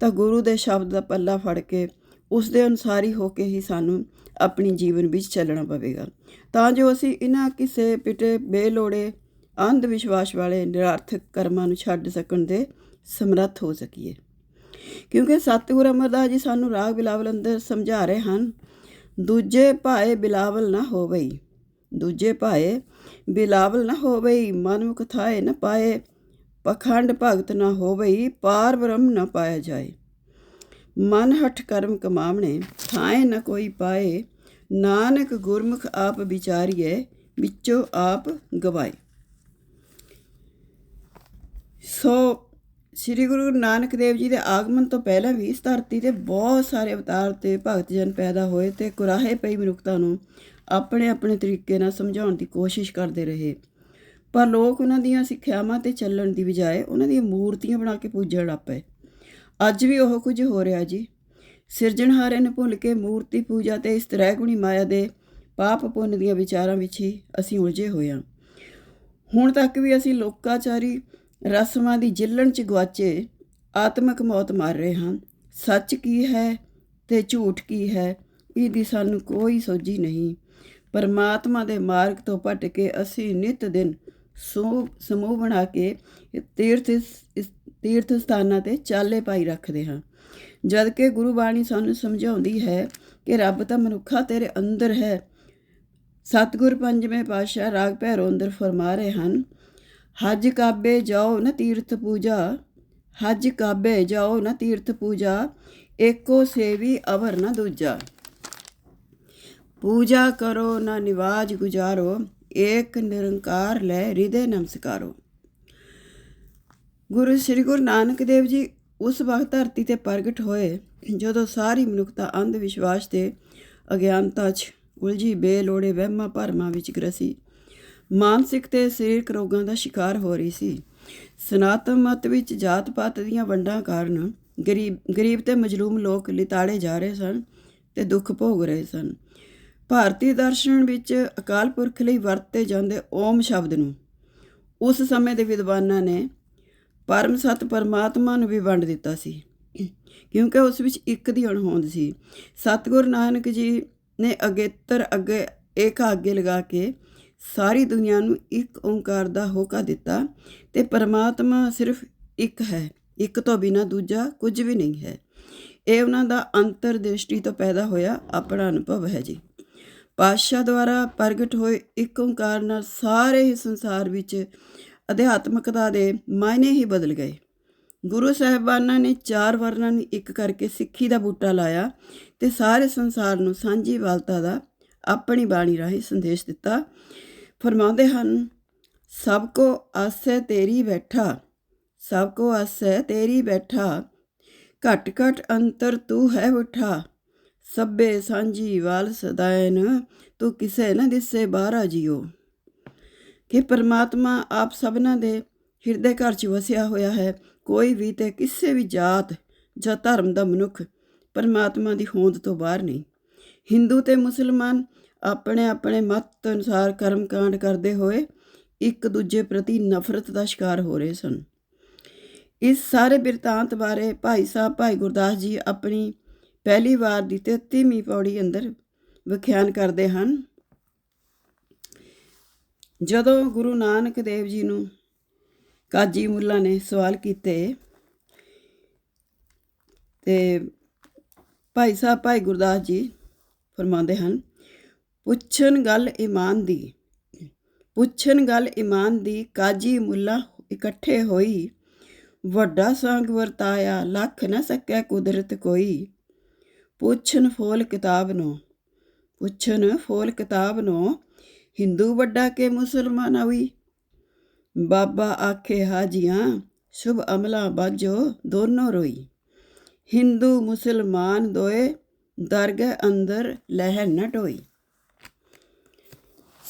ਤਾਂ ਗੁਰੂ ਦੇ ਸ਼ਬਦ ਦਾ ਪੱਲਾ ਫੜ ਕੇ ਉਸ ਦੇ ਅਨੁਸਾਰੀ ਹੋ ਕੇ ਹੀ ਸਾਨੂੰ ਆਪਣੀ ਜੀਵਨ ਵਿੱਚ ਚੱਲਣਾ ਪਵੇਗਾ। ਤਾਂ ਜੋ ਅਸੀਂ ਇਹਨਾਂ ਕਿਸੇ ਪਿਟੇ ਬੇਲੋੜੇ, ਅੰਧ ਵਿਸ਼ਵਾਸ ਵਾਲੇ, ਨਿਰਾਰਥਕ ਕਰਮਾਂ ਨੂੰ ਛੱਡ ਸਕਣ ਦੇ ਸਮਰੱਥ ਹੋ ਸਕੀਏ। ਕਿਉਂਕਿ ਸਤਿਗੁਰ ਅਮਰਦਾਸ ਜੀ ਸਾਨੂੰ ਰਾਗ ਬਿਲਾਵਲ ਅੰਦਰ ਸਮਝਾ ਰਹੇ ਹਨ, ਦੂਜੇ ਭਾਏ ਬਿਲਾਵਲ ਨਾ ਹੋਵਈ ਦੂਜੇ ਭਾਏ ਬਿਲਾਵਲ ਨਾ ਹੋਵਈ ਮਨਮੁਖ ਥਾਏ ਨਾ ਪਾਏ, ਪਖੰਡ ਭਗਤ ਨਾ ਹੋਵਈ ਪਾਰ ਬ੍ਰਹਮ ਨਾ ਪਾਇਆ ਜਾਏ। ਮਨ ਹਠ ਕਰਮ ਕਮਾਵਣੇ, ਥਾਏ ਨਾ ਕੋਈ ਪਾਏ, ਨਾਨਕ ਗੁਰਮੁਖ ਆਪ ਵਿਚਾਰੀਏ ਵਿੱਚੋਂ ਆਪ ਗਵਾਏ। ਸੋ ਸ੍ਰੀ ਗੁਰੂ ਨਾਨਕ ਦੇਵ ਜੀ ਦੇ ਆਗਮਨ ਤੋਂ ਪਹਿਲਾਂ ਵੀ ਇਸ ਧਰਤੀ ਤੇ ਬਹੁਤ ਸਾਰੇ ਅਵਤਾਰ ਤੇ ਭਗਤ ਜਨ ਪੈਦਾ ਹੋਏ ਤੇ ਕੁਰਾਹੇ ਪਈ ਮਨੁੱਖਤਾ ਨੂੰ ਆਪਣੇ ਆਪਣੇ ਤਰੀਕੇ ਨਾਲ ਸਮਝਾਉਣ ਦੀ ਕੋਸ਼ਿਸ਼ ਕਰਦੇ ਰਹੇ। ਪਰ ਲੋਕ ਉਹਨਾਂ ਦੀਆਂ ਸਿੱਖਿਆਵਾਂ ਤੇ ਚੱਲਣ ਦੀ ਬਜਾਏ ਉਹਨਾਂ ਦੀਆਂ ਮੂਰਤੀਆਂ ਬਣਾ ਕੇ ਪੂਜਣ ਲੱਗ ਪਏ। ਅੱਜ ਵੀ ਉਹ ਕੁਝ ਹੋ ਰਿਹਾ ਜੀ। ਸਿਰਜਣਹਾਰੇ ਨੇ ਭੁੱਲ ਕੇ ਮੂਰਤੀ ਪੂਜਾ ਤੇ ਇਸ ਤਰ੍ਹਾਂ ਗੁਣੀ ਮਾਇਆ ਦੇ ਪਾਪ ਪੁੰਨ ਦੀਆਂ ਵਿਚਾਰਾਂ ਵਿੱਚ ਹੀ ਅਸੀਂ ਉਲਝੇ ਹੋਏ ਹਾਂ। ਹੁਣ ਤੱਕ ਵੀ ਅਸੀਂ ਲੋਕਾਚਾਰੀ ਰਸਮਾਂ ਦੀ ਜਿੱਲਣ ਚ ਗਵਾਚੇ ਆਤਮਿਕ ਮੌਤ ਮਾਰ ਰਹੇ ਹਨ ਸੱਚ ਕੀ ਹੈ ਤੇ ਝੂਠ ਕੀ ਹੈ, ਇਹਦੀ ਸਾਨੂੰ ਕੋਈ ਸੋਝੀ ਨਹੀਂ। ਪਰਮਾਤਮਾ ਦੇ ਮਾਰਗ ਤੋਂ ਭਟਕੇ ਅਸੀਂ ਨਿਤ ਦਿਨ ਸੋ ਸਮੂਹ ਬਣਾ ਕੇ ਤੀਰਥ ਤੀਰਥ ਸਥਾਨਾਂ ਤੇ ਚਾਲੇ ਪਾਈ ਰੱਖਦੇ ਹਾਂ। ਜਦ ਕਿ ਗੁਰੂ ਬਾਣੀ ਸਾਨੂੰ ਸਮਝਾਉਂਦੀ ਹੈ ਕਿ ਰੱਬ ਤਾਂ ਮਨੁੱਖਾ ਤੇਰੇ ਅੰਦਰ ਹੈ। ਸਤਿਗੁਰ ਪੰਜਵੇਂ ਪਾਤਸ਼ਾਹ ਰਾਗ ਭੈਰੋ ਅੰਦਰ ਫਰਮਾ ਰਹੇ ਹਨ ਹਜ ਕਾਬੇ ਜਾਓ ਨਾ ਤੀਰਥ ਪੂਜਾ, ਹਜ ਕਾਬੇ ਜਾਓ ਨਾ ਤੀਰਥ ਪੂਜਾ, ਏਕੋ ਸੇਵੀ ਅਵਰ ਨਾ ਦੂਜਾ। ਪੂਜਾ ਕਰੋ ਨਾ ਨਿਵਾਜ ਗੁਜਾਰੋ, ਏਕ ਨਿਰੰਕਾਰ ਲੈ ਹਿਰਦੇ ਨਮਸਕਾਰੋ। ਗੁਰੂ ਸ੍ਰੀ ਗੁਰੂ ਨਾਨਕ ਦੇਵ ਜੀ ਉਸ ਵਕਤ ਧਰਤੀ ਤੇ ਪ੍ਰਗਟ ਹੋਏ, ਜਦੋਂ ਸਾਰੀ ਮਨੁੱਖਤਾ, ਅੰਧ ਵਿਸ਼ਵਾਸ ਤੇ ਅਗਿਆਨਤਾ 'ਚ ਉਲਝੀ ਬੇਲੋੜੇ ਵਹਿਮਾਂ ਭਰਮਾਂ ਵਿੱਚ ਗ੍ਰਸੀ। ਮਾਨਸਿਕ ਤੇ ਸਰੀਰਕ ਰੋਗਾਂ ਦਾ ਸ਼ਿਕਾਰ ਹੋ ਰਹੀ ਸੀ। ਸਨਾਤਨ ਮਤ ਵਿੱਚ ਜਾਤ ਪਾਤ ਦੀਆਂ ਵੰਡਾਂ ਕਾਰਨ ਗਰੀਬ ਗਰੀਬ ਤੇ ਮਜਲੂਮ ਲੋਕ ਲਿਤਾੜੇ ਜਾ ਰਹੇ ਸਨ ਤੇ ਦੁੱਖ ਭੋਗ ਰਹੇ ਸਨ। ਭਾਰਤੀ ਦਰਸ਼ਨ ਵਿੱਚ ਅਕਾਲ ਪੁਰਖ ਲਈ ਵਰਤੇ ਜਾਂਦੇ ਓਮ ਸ਼ਬਦ ਨੂੰ। ਉਸ ਸਮੇਂ ਦੇ ਵਿਦਵਾਨਾਂ ਨੇ ਪਰਮ ਸਤ ਪਰਮਾਤਮਾ ਨੂੰ ਵੀ ਵੰਡ ਦਿੱਤਾ ਸੀ। ਕਿਉਂਕਿ ਉਸ ਵਿੱਚ ਇੱਕ ਦੀ ਅਣਹੋਂਦ ਸੀ। ਸਤਿਗੁਰ ਨਾਨਕ ਜੀ ਨੇ ਅਗੇਤਰ ਅੱਗੇ ਏਕ ਅੱਗੇ ਲਗਾ ਕੇ ਸਾਰੀ ਦੁਨੀਆ ਨੂੰ ਇੱਕ ਓੰਕਾਰ ਦਾ ਹੋਕਾ ਦਿੱਤਾ ਤੇ ਪਰਮਾਤਮਾ ਸਿਰਫ ਇੱਕ ਹੈ, ਇੱਕ ਤੋਂ ਬਿਨਾ ਦੂਜਾ ਕੁਝ ਵੀ ਨਹੀਂ ਹੈ। ਇਹ ਉਹਨਾਂ ਦਾ ਅੰਤਰ ਦ੍ਰਿਸ਼ਟੀ ਤੋਂ ਪੈਦਾ ਹੋਇਆ ਆਪਣਾ ਅਨੁਭਵ ਹੈ ਜੀ। ਪਾਤਸ਼ਾਹ ਦੁਆਰਾ ਪ੍ਰਗਟ ਹੋਏ ਇੱਕ ਓੰਕਾਰ ਨਾਲ ਸਾਰੇ ਹੀ ਸੰਸਾਰ ਵਿੱਚ ਅਧਿਆਤਮਕਤਾ ਦੇ ਮਾਇਨੇ ਹੀ ਬਦਲ ਗਏ। ਗੁਰੂ ਸਾਹਿਬਾਨਾਂ ਨੇ ਚਾਰ ਵਰਨਾਂ ਨੂੰ ਇੱਕ ਕਰਕੇ ਸਿੱਖੀ ਦਾ ਬੂਟਾ ਲਾਇਆ ਤੇ ਸਾਰੇ ਸੰਸਾਰ ਨੂੰ ਸਾਂਝੀ ਵਾਲਤਾ ਦਾ ਆਪਣੀ ਬਾਣੀ ਰਾਹੀਂ ਸੰਦੇਸ਼ ਦਿੱਤਾ ਫਰਮਾਉਂਦੇ ਹਨ, ਸਭ ਕੋ ਆਸੈ ਤੇਰੀ ਬੈਠਾ, ਸਭ ਕੋ ਆਸੈ ਤੇਰੀ ਬੈਠਾ, ਘਟ ਘਟ ਅੰਤਰ ਤੂੰ ਹੈ ਉਠਾ, ਸਭੇ ਸਾਂਝੀ ਵਾਲ ਸਦਾਇਨ, ਤੂੰ ਕਿਸੇ ਨਾ ਦਿਸੇ ਬਾਹਰਾ ਜਿਓ। ਕਿ ਪਰਮਾਤਮਾ ਆਪ ਸਭਨਾਂ ਦੇ ਹਿਰਦੇ ਘਰ 'ਚ ਵਸਿਆ ਹੋਇਆ ਹੈ, ਕੋਈ ਵੀ ਤੇ ਕਿਸੇ ਵੀ ਜਾਤ ਜਾਂ ਧਰਮ ਦਾ ਮਨੁੱਖ ਪਰਮਾਤਮਾ ਦੀ ਹੋਂਦ ਤੋਂ ਬਾਹਰ ਨਹੀਂ। ਹਿੰਦੂ ਤੇ ਮੁਸਲਮਾਨ ਆਪਣੇ ਆਪਣੇ ਮਤ ਅਨੁਸਾਰ ਕਰਮ ਕਾਂਡ ਕਰਦੇ ਹੋਏ ਇੱਕ ਦੂਜੇ ਪ੍ਰਤੀ ਨਫ਼ਰਤ ਦਾ ਸ਼ਿਕਾਰ ਹੋ ਰਹੇ ਸਨ। ਇਸ ਸਾਰੇ ਬਿਰਤਾਂਤ ਬਾਰੇ ਭਾਈ ਸਾਹਿਬ, ਭਾਈ ਗੁਰਦਾਸ ਜੀ ਆਪਣੀ ਪਹਿਲੀ ਵਾਰ ਦੀ 33ਵੀਂ ਪੌੜੀ ਅੰਦਰ ਵਿਖਿਆਨ ਕਰਦੇ ਹਨ। ਜਦੋਂ ਗੁਰੂ ਨਾਨਕ ਦੇਵ ਜੀ ਨੂੰ ਕਾਜੀ ਮੁੱਲਾ ਨੇ ਸਵਾਲ ਕੀਤੇ ਤੇ ਭਾਈ ਸਾਹਿਬ, ਭਾਈ ਗੁਰਦਾਸ ਜੀ ਫਰਮਾਉਂਦੇ ਹਨ ਪੁੱਛਣ ਗੱਲ ਇਮਾਨ ਦੀ। ਪੁੱਛਣ ਗੱਲ ਇਮਾਨ ਦੀ ਕਾਜੀ ਮੁੱਲਾ ਇਕੱਠੇ ਹੋਈ। ਵੱਡਾ ਸੰਗ ਵਰਤਾਇਆ, ਲੱਖ ਨਾ ਸਕਿਆ ਕੁਦਰਤ ਕੋਈ। ਪੁੱਛਣ ਫੋਲ ਕਿਤਾਬ ਨੂੰ, ਪੁੱਛਣ ਫੋਲ ਕਿਤਾਬ ਨੂੰ, ਹਿੰਦੂ ਵੱਡਾ ਕੇ ਮੁਸਲਮਾਨ ਹੋਈ ਬਾਬਾ ਆਖੇ ਹਾਜੀਆਂ ਸ਼ੁਭ ਅਮਲਾ ਬਾਜੋ ਦੋਨੋਂ ਰੋਈ। ਹਿੰਦੂ ਮੁਸਲਮਾਨ ਦੋਏ, ਦਰਗਹ ਅੰਦਰ ਲਹਿ ਨਾ ਢੋਈ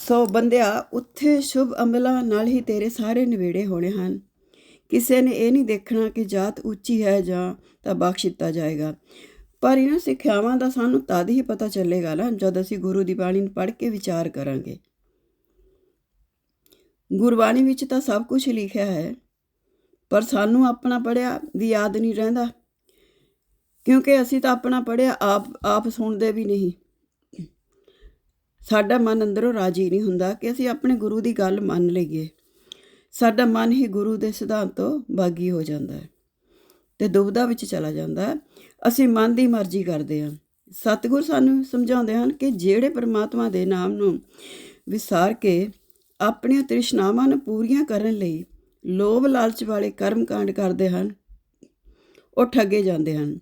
ਸੋ ਬੰਦਿਆ, ਉੱਥੇ ਸ਼ੁਭ ਅਮਲਾਂ ਨਾਲ ਹੀ ਤੇਰੇ ਸਾਰੇ ਨਿਵੇੜੇ ਹੋਣੇ ਹਨ। ਕਿਸੇ ਨੇ ਇਹ ਨਹੀਂ ਦੇਖਣਾ ਕਿ ਜਾਤ ਉੱਚੀ ਹੈ ਜਾਂ ਤਾਂ ਬਖਸ਼ ਦਿੱਤਾ ਜਾਏਗਾ। ਪਰ ਇਹਨਾਂ ਸਿੱਖਿਆਵਾਂ ਦਾ ਸਾਨੂੰ ਤਦ ਹੀ ਪਤਾ ਚੱਲੇਗਾ ਨਾ ਜਦ ਅਸੀਂ ਗੁਰੂ ਦੀ ਬਾਣੀ ਨੂੰ ਪੜ੍ਹ ਕੇ ਵਿਚਾਰ ਕਰਾਂਗੇ। ਗੁਰਬਾਣੀ ਵਿੱਚ ਤਾਂ ਸਭ ਕੁਝ ਲਿਖਿਆ ਹੈ, ਪਰ ਸਾਨੂੰ ਆਪਣਾ ਪੜਿਆ ਵੀ ਯਾਦ ਨਹੀਂ ਰਹਿੰਦਾ। ਕਿਉਂਕਿ ਅਸੀਂ ਤਾਂ ਆਪਣਾ ਪੜਿਆ ਆਪ ਆਪ ਸੁਣਦੇ ਵੀ ਨਹੀਂ। ਸਾਡਾ ਮਨ ਅੰਦਰੋਂ ਰਾਜੀ ਨਹੀਂ ਹੁੰਦਾ ਕਿ ਅਸੀਂ ਆਪਣੇ ਗੁਰੂ ਦੀ ਗੱਲ ਮੰਨ ਲਈਏ। ਸਾਡਾ ਮਨ ਹੀ ਗੁਰੂ ਦੇ ਸਿਧਾਂਤ ਤੋਂ ਬਾਗੀ ਹੋ ਜਾਂਦਾ ਹੈ ਤੇ ਦੁਬਦਾ ਵਿੱਚ ਚਲਾ ਜਾਂਦਾ ਹੈ। ਅਸੀਂ ਮਨ ਦੀ ਮਰਜ਼ੀ ਕਰਦੇ ਹਾਂ। ਸਤਿਗੁਰ ਸਾਨੂੰ ਸਮਝਾਉਂਦੇ ਹਨ ਕਿ ਜਿਹੜੇ ਪਰਮਾਤਮਾ ਦੇ ਨਾਮ ਨੂੰ ਵਿਸਾਰ ਕੇ ਆਪਣੀਆਂ ਤ੍ਰਿਸ਼ਨਾਵਾਂ ਨੂੰ ਪੂਰੀਆਂ ਕਰਨ ਲਈ ਲੋਭ ਲਾਲਚ ਵਾਲੇ ਕਰਮ ਕਾਂਡ ਕਰਦੇ ਹਨ, ਉਹ ਠੱਗੇ ਜਾਂਦੇ ਹਨ।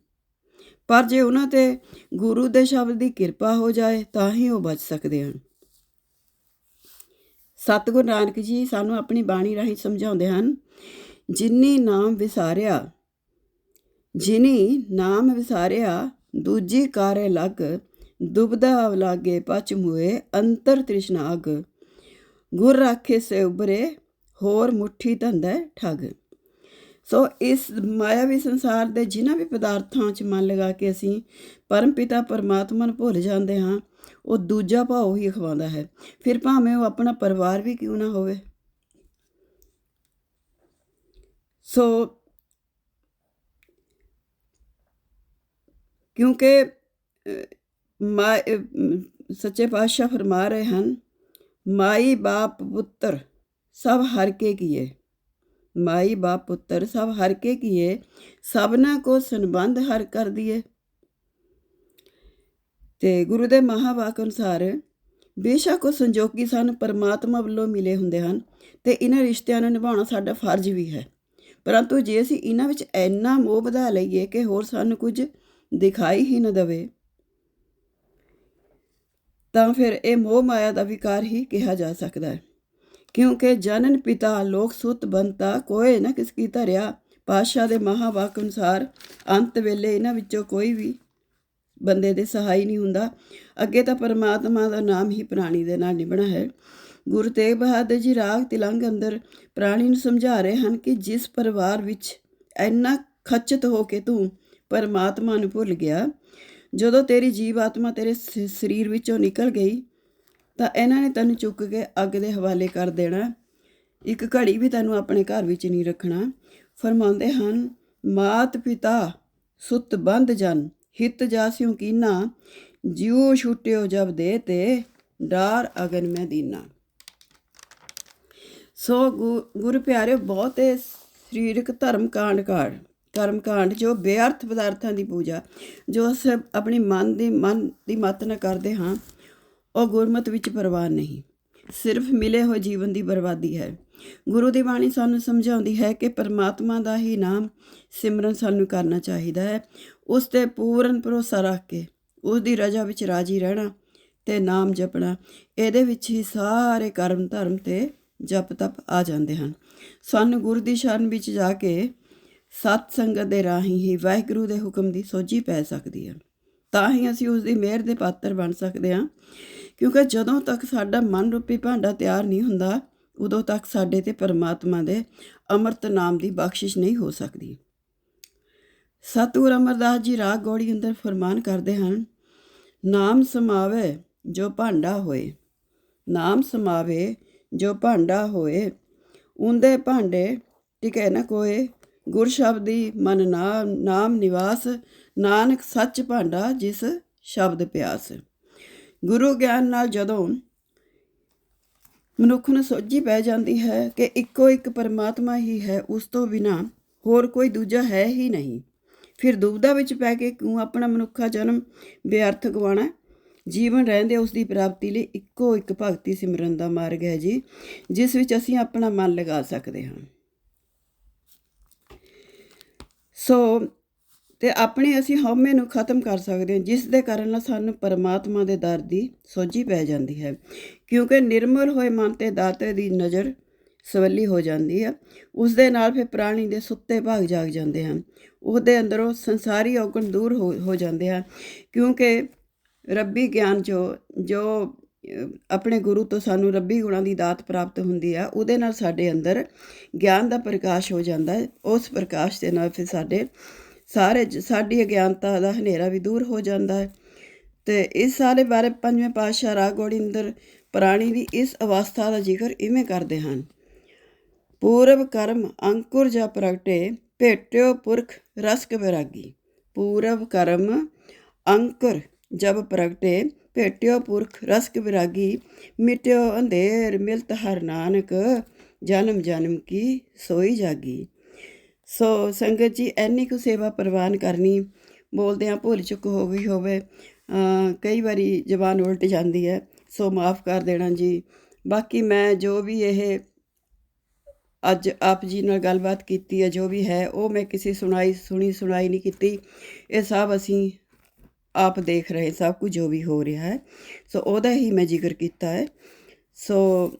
ਪਰ ਜੇ ਉਹਨਾਂ ਤੇ ਗੁਰੂ ਦੇ ਸ਼ਬਦ ਦੀ ਕਿਰਪਾ ਹੋ ਜਾਏ, ਤਾਂ ਹੀ ਉਹ ਬਚ ਸਕਦੇ ਹਨ। ਸਤਿਗੁਰੂ ਨਾਨਕ ਜੀ ਸਾਨੂੰ ਆਪਣੀ ਬਾਣੀ ਰਾਹੀਂ ਸਮਝਾਉਂਦੇ ਹਨ, ਜਿਨੀ ਨਾਮ ਵਿਸਾਰਿਆ, ਜਿਨੀ ਨਾਮ ਵਿਸਾਰਿਆ, ਦੂਜੀ ਕਾਰੇ ਲਗ, ਦੁਬਦਾ ਲਾਗੇ ਪਚ ਮੁਏ, ਅੰਤਰ ਤ੍ਰਿਸ਼ਨਾਗ ਗੁਰ ਰਾਖੇ ਸੇ ਉਬਰੇ ਹੋਰ ਮੁਠੀ ਧੰਦਾ ਠੱਗ। ਸੋ ਇਸ ਮਾਇਆਵੀ ਸੰਸਾਰ ਦੇ ਜਿਨ੍ਹਾਂ ਵੀ ਪਦਾਰਥਾਂ 'ਚ ਮਨ ਲਗਾ ਕੇ ਅਸੀਂ ਪਰਮਪਿਤਾ ਪਰਮਾਤਮਾ ਨੂੰ ਭੁੱਲ ਜਾਂਦੇ ਹਾਂ, ਉਹ ਦੂਜਾ ਭਾਉ ਹੀ ਖਵਾਉਂਦਾ ਹੈ। ਫਿਰ ਭਾਵੇਂ ਉਹ ਆਪਣਾ ਪਰਿਵਾਰ ਵੀ ਕਿਉਂ ਨਾ ਹੋਵੇ। ਸੋ ਕਿਉਂਕਿ ਮਾ ਸੱਚੇ ਪਾਤਸ਼ਾਹ ਫਰਮਾ ਰਹੇ ਹਨ ਮਾਈ ਬਾਪ ਪੁੱਤਰ ਸਭ ਹਰ ਕੇ ਕੀਏ। ਮਾਈ ਬਾਪ ਪੁੱਤਰ ਸਭ ਹਰ ਕੇ ਕੀਏ ਸਭਨਾ ਕੋ ਸੰਬੰਧ ਹਰ ਕਰ ਦਿਏ। ਤੇ ਗੁਰੂ ਦੇ ਮਹਾਵਾਕ ਅਨੁਸਾਰ, ਬੇਸ਼ੱਕ ਉਹ ਸੰਜੋਗੀ ਸਨ, ਪਰਮਾਤਮਾ ਵੱਲੋਂ ਮਿਲੇ ਹੁੰਦੇ ਹਨ ਤੇ ਇਹਨਾਂ ਰਿਸ਼ਤਿਆਂ ਨੂੰ ਨਿਭਾਉਣਾ ਸਾਡਾ ਫਰਜ਼ ਵੀ ਹੈ। ਪਰੰਤੂ ਜੇ ਅਸੀਂ ਇਹਨਾਂ ਵਿੱਚ ਇੰਨਾ ਮੋਹ ਵਧਾ ਲਈਏ ਕਿ ਹੋਰ ਸਾਨੂੰ ਕੁਝ ਦਿਖਾਈ ਹੀ ਨਾ ਦਵੇ, ਤਾਂ ਫਿਰ ਇਹ ਮੋਹ ਮਾਇਆ ਦਾ ਵਿਕਾਰ ਹੀ ਕਿਹਾ ਜਾ ਸਕਦਾ ਹੈ। ਕਿਉਂਕਿ ਜਨਨ ਪਿਤਾ ਲੋਕ ਸੁਤ ਬੰਤਾ ਕੋਏ ਨਾ ਕਿਸ ਕੀ ਧਰਿਆ। ਪਾਸ਼ਾ ਦੇ ਮਹਾਵਾਕ ਅਨੁਸਾਰ ਅੰਤ ਵੇਲੇ ਇਹਨਾਂ ਵਿੱਚੋਂ ਕੋਈ ਵੀ ਬੰਦੇ ਦੇ ਸਹਾਈ ਨਹੀਂ ਹੁੰਦਾ। ਅੱਗੇ ਤਾਂ ਪਰਮਾਤਮਾ ਦਾ ਨਾਮ ਹੀ ਪ੍ਰਾਣੀ ਦੇ ਨਾਲ ਨਿਭਣਾ ਹੈ। ਗੁਰੂ ਤੇਗ ਬਹਾਦਰ ਜੀ ਰਾਗ ਤਿਲੰਗ ਅੰਦਰ ਪ੍ਰਾਣੀ ਨੂੰ ਸਮਝਾ ਰਹੇ ਹਨ ਕਿ ਜਿਸ ਪਰਿਵਾਰ ਵਿੱਚ ਇੰਨਾ ਖੱਚਤ ਹੋ ਕੇ ਤੂੰ ਪਰਮਾਤਮਾ ਨੂੰ ਭੁੱਲ ਗਿਆ, ਜਦੋਂ ਤੇਰੀ ਜੀਵ ਆਤਮਾ ਤੇਰੇ ਸ- ਸਰੀਰ ਵਿੱਚੋਂ ਨਿਕਲ ਗਈ ਤਾਂ ਇਹਨਾਂ ਨੇ ਤੈਨੂੰ ਚੁੱਕ ਕੇ ਅੱਗ ਦੇ ਹਵਾਲੇ ਕਰ ਦੇਣਾ। ਇੱਕ ਘੜੀ ਵੀ ਤੈਨੂੰ ਆਪਣੇ ਘਰ ਵਿੱਚ ਨਹੀਂ ਰੱਖਣਾ। ਫਰਮਾਉਂਦੇ ਹਨ, ਮਾਤ ਪਿਤਾ, ਸੁੱਤ ਬੰਦ ਜਨ, ਹਿਤ ਜਾਸਿਉ ਕੀਨਾ, ਜਿਉ ਛੁਟਿਓ ਜਬ ਦੇ ਤੇ, ਡਾਰ ਅਗਨ ਮੈਂ ਦੀਨਾ। ਸੋ ਗੁ- ਗੁਰੂ ਪਿਆਰੇ ਬਹੁਤੇ ਸਰੀਰਕ ਧਰਮ ਕਾਂਡ ਕਾਂਡ ਕਰਮ ਕਾਂਡ ਜੋ ਬੇਅਰਥ ਪਦਾਰਥਾਂ ਦੀ ਪੂਜਾ, ਜੋ ਅਸੀਂ ਆਪਣੀ ਮਨ ਦੀ ਮਨ ਦੀ ਮਤ ਨਾਲ ਕਰਦੇ ਹਾਂ। ਉਹ ਗੁਰਮਤ ਵਿੱਚ ਪ੍ਰਵਾਨ ਨਹੀਂ। ਸਿਰਫ ਮਿਲੇ ਹੋਏ ਜੀਵਨ ਦੀ ਬਰਬਾਦੀ ਹੈ। ਗੁਰੂ ਦੀ ਬਾਣੀ ਸਾਨੂੰ ਸਮਝਾਉਂਦੀ ਹੈ ਕਿ ਪਰਮਾਤਮਾ ਦਾ ਹੀ ਨਾਮ ਸਿਮਰਨ ਸਾਨੂੰ ਕਰਨਾ ਚਾਹੀਦਾ ਹੈ। ਉਸ ਤੇ ਪੂਰਨ ਭਰੋਸਾ ਰੱਖ ਕੇ ਉਸ ਦੀ ਰਜ਼ਾ ਵਿੱਚ ਰਾਜੀ ਰਹਿਣਾ ਤੇ ਨਾਮ ਜਪਣਾ, ਇਹਦੇ ਵਿੱਚ ਹੀ ਸਾਰੇ ਕਰਮ ਧਰਮ ਤੇ ਜਪ ਤਪ ਆ ਜਾਂਦੇ ਹਨ। ਸਾਨੂੰ ਗੁਰ ਦੀ ਸ਼ਰਨ ਵਿੱਚ ਜਾ ਕੇ ਸਤ ਸੰਗਤ ਦੇ ਰਾਹੀਂ ਹੀ ਵਾਹਿਗੁਰੂ ਦੇ ਹੁਕਮ ਦੀ ਸੋਝੀ ਪੈ ਸਕਦੀ ਹੈ। ਤਾਂ ਹੀ ਅਸੀਂ ਉਸ ਦੀ ਮਿਹਰ ਦੇ ਪਾਤਰ ਬਣ ਸਕਦੇ ਹਾਂ। ਕਿਉਂਕਿ ਜਦੋਂ ਤੱਕ ਸਾਡਾ ਮਨ ਰੂਪੀ ਭਾਂਡਾ ਤਿਆਰ ਨਹੀਂ ਹੁੰਦਾ, ਉਦੋਂ ਤੱਕ ਸਾਡੇ ਤੇ ਪਰਮਾਤਮਾ ਦੇ ਅੰਮ੍ਰਿਤ ਨਾਮ ਦੀ ਬਖਸ਼ਿਸ਼ ਨਹੀਂ ਹੋ ਸਕਦੀ। ਸਤਿਗੁਰ ਅਮਰਦਾਸ ਜੀ ਰਾਗ ਗੌੜੀ ਅੰਦਰ ਫਰਮਾਨ ਕਰਦੇ ਹਨ, ਨਾਮ ਸਮਾਵੇ ਜੋ ਭਾਂਡਾ ਹੋਏ, ਨਾਮ ਸਮਾਵੇ ਜੋ ਭਾਂਡਾ ਹੋਏ ਉਂਦੇ ਭਾਂਡੇ ਟਿਕੇ ਨ ਕੋਏ, ਗੁਰ ਸ਼ਬਦੀ ਮਨ ਨਾਮ ਨਾਮ ਨਿਵਾਸ, ਨਾਨਕ ਸੱਚ ਭਾਂਡਾ ਜਿਸ ਸ਼ਬਦ ਪਿਆਸ। ਗੁਰੂ ਗਿਆਨ ਨਾਲ ਜਦੋਂ ਮਨੁੱਖ ਨੂੰ ਸੋਝੀ ਪੈ ਜਾਂਦੀ ਹੈ ਕਿ ਇੱਕੋ ਇੱਕ ਪਰਮਾਤਮਾ ਹੀ ਹੈ, ਉਸ ਤੋਂ ਬਿਨਾ ਹੋਰ ਕੋਈ ਦੂਜਾ ਹੈ ਹੀ ਨਹੀਂ। ਫਿਰ ਦੁਬਦਾ ਵਿੱਚ ਪੈ ਕੇ ਕਿਉਂ ਆਪਣਾ ਮਨੁੱਖਾ ਜਨਮ ਬੇਅਰਥ ਗਵਾਣਾ ਜੀਵਨ ਰਹਿੰਦੇ ਉਸ ਦੀ ਪ੍ਰਾਪਤੀ ਲਈ ਇੱਕੋ ਇੱਕ ਭਗਤੀ ਸਿਮਰਨ ਦਾ ਮਾਰਗ ਹੈ ਜੀ, ਜਿਸ ਵਿੱਚ ਅਸੀਂ ਆਪਣਾ ਮਨ ਲਗਾ ਸਕਦੇ ਹਾਂ। ਸੋ ਤੇ ਆਪਣੇ ਅਸੀਂ ਹਉਮੈ ਨੂੰ ਖਤਮ ਕਰ ਸਕਦੇ ਹਾਂ, ਜਿਸ ਦੇ ਕਾਰਨ ਨਾਲ ਸਾਨੂੰ ਪਰਮਾਤਮਾ ਦੇ ਦਰ ਦੀ ਸੋਝੀ ਪੈ ਜਾਂਦੀ ਹੈ। ਕਿਉਂਕਿ ਨਿਰਮਲ ਹੋਏ ਮਨ ਤੇ ਦਾਤੇ ਦੀ ਨਜ਼ਰ ਸਵੱਲੀ ਹੋ ਜਾਂਦੀ ਹੈ, ਉਸ ਦੇ ਨਾਲ ਫਿਰ ਪ੍ਰਾਣੀ ਦੇ ਸੁੱਤੇ ਭਾਗ ਜਾਗ ਜਾਂਦੇ ਹਨ। ਉਹਦੇ ਅੰਦਰੋਂ ਸੰਸਾਰੀ ਔਗਣ ਦੂਰ ਹੋ ਜਾਂਦੇ ਹਨ। ਕਿਉਂਕਿ ਰੱਬੀ ਗਿਆਨ ਜੋ ਜੋ ਆਪਣੇ ਗੁਰੂ ਤੋਂ ਸਾਨੂੰ ਰੱਬੀ ਗੁਣਾਂ ਦੀ ਦਾਤ ਪ੍ਰਾਪਤ ਹੁੰਦੀ ਆ ਉਹਦੇ ਨਾਲ ਸਾਡੇ ਅੰਦਰ ਗਿਆਨ ਦਾ ਪ੍ਰਕਾਸ਼ ਹੋ ਜਾਂਦਾ ਹੈ। ਉਸ ਪ੍ਰਕਾਸ਼ ਦੇ ਨਾਲ ਫਿਰ ਸਾਡੇ ਸਾਰੇ ਜ- ਸਾਡੀ ਅਗਿਆਨਤਾ ਦਾ ਹਨੇਰਾ ਵੀ ਦੂਰ ਹੋ ਜਾਂਦਾ ਹੈ। ਤੇ ਇਸ ਸਾਰੇ ਬਾਰੇ ਪੰਜਵੇਂ ਪਾਤਸ਼ਾਹ ਰਾਗ ਗੋੜਿੰਦਰ ਪ੍ਰਾਣੀ ਦੀ ਇਸ ਅਵਸਥਾ ਦਾ ਜ਼ਿਕਰ ਇਵੇਂ ਕਰਦੇ ਹਨ। ਪੂਰਵ ਕਰਮ ਅੰਕੁਰ ਜਾ ਪ੍ਰਗਟੇ, ਭੇਟਿਓ ਪੁਰਖ ਰਸਕ ਵਿਰਾਗੀ। ਪੂਰਵ ਕਰਮ ਅੰਕੁਰ ਜਬ ਪ੍ਰਗਟੇ, ਭੇਟਿਓ ਪੁਰਖ ਰਸਕ ਵਿਰਾਗੀ। ਮਿਟਿਓ ਅੰਧੇਰ ਮਿਲਤ ਹਰ ਨਾਨਕ, ਜਨਮ ਜਨਮ ਕੀ ਸੋਈ ਜਾਗੀ। ਸੋ ਸੰਗਤ ਜੀ ਐਨੀ ਕੁ ਸੇਵਾ ਪ੍ਰਵਾਨ ਕਰਨੀ ਬੋਲਦਿਆਂ ਭੁੱਲ ਚੁੱਕ ਹੋ ਗਈ ਹੋਵੇ ਕਈ ਵਾਰੀ ਜ਼ਬਾਨ ਉਲਟ ਜਾਂਦੀ ਹੈ, ਸੋ ਮਾਫ ਕਰ ਦੇਣਾ ਜੀ। ਬਾਕੀ ਮੈਂ ਜੋ ਵੀ ਇਹ ਅੱਜ ਆਪ ਜੀ ਨਾਲ ਗੱਲਬਾਤ ਕੀਤੀ ਹੈ, ਜੋ ਵੀ ਹੈ, ਉਹ ਮੈਂ ਕਿਸੇ ਸੁਣਾਈ, ਸੁਣੀ ਸੁਣਾਈ ਨਹੀਂ ਕੀਤੀ। ਇਹ ਸਭ ਅਸੀਂ ਆਪ ਦੇਖ ਰਹੇ, ਸਭ ਕੁਝ ਜੋ ਵੀ ਹੋ ਰਿਹਾ ਹੈ, ਸੋ ਉਹਦਾ ਹੀ ਮੈਂ ਜ਼ਿਕਰ ਕੀਤਾ ਹੈ। ਸੋ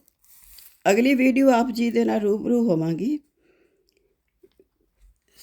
ਅਗਲੀ ਵੀਡੀਓ ਆਪ ਜੀ ਦੇ ਨਾਲ ਰੂਬਰੂ ਹੋਵਾਂਗੀ।